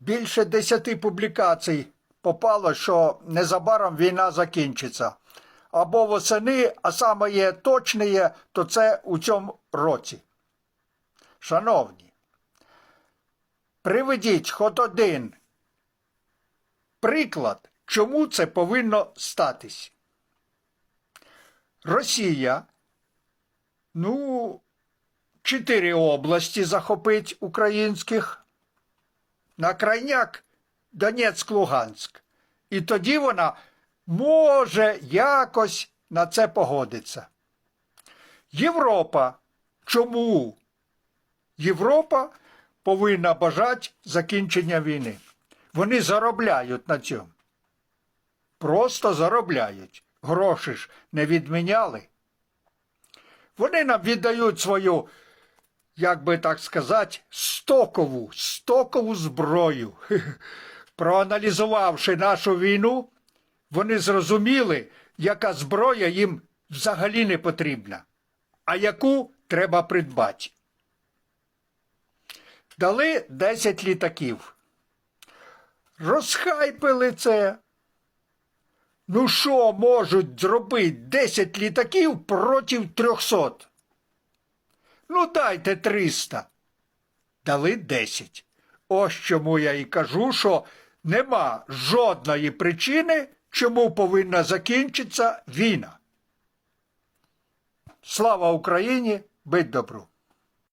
більше десяти публікацій попало, що незабаром війна закінчиться. Або восени, а саме є точне то це у цьому році. Шановні, приведіть хоч один приклад, чому це повинно статись. Росія, ну, чотири області захопить українських, на крайняк Донецьк, Луганськ. І тоді вона може якось на це погодиться. Європа. Чому? Європа повинна бажати закінчення війни. Вони заробляють на цьому. Просто заробляють. Гроші ж не відміняли. Вони нам віддають свою, як би так сказати, стокову, стокову зброю. Проаналізувавши нашу війну, вони зрозуміли, яка зброя їм взагалі не потрібна, а яку треба придбати. Дали 10 літаків. Розхайпили це. Ну що можуть зробити 10 літаків проти 300? Ну дайте 300. Дали 10. Ось чому я і кажу, що нема жодної причини, чому повинна закінчитися війна. Слава Україні! Бить добру!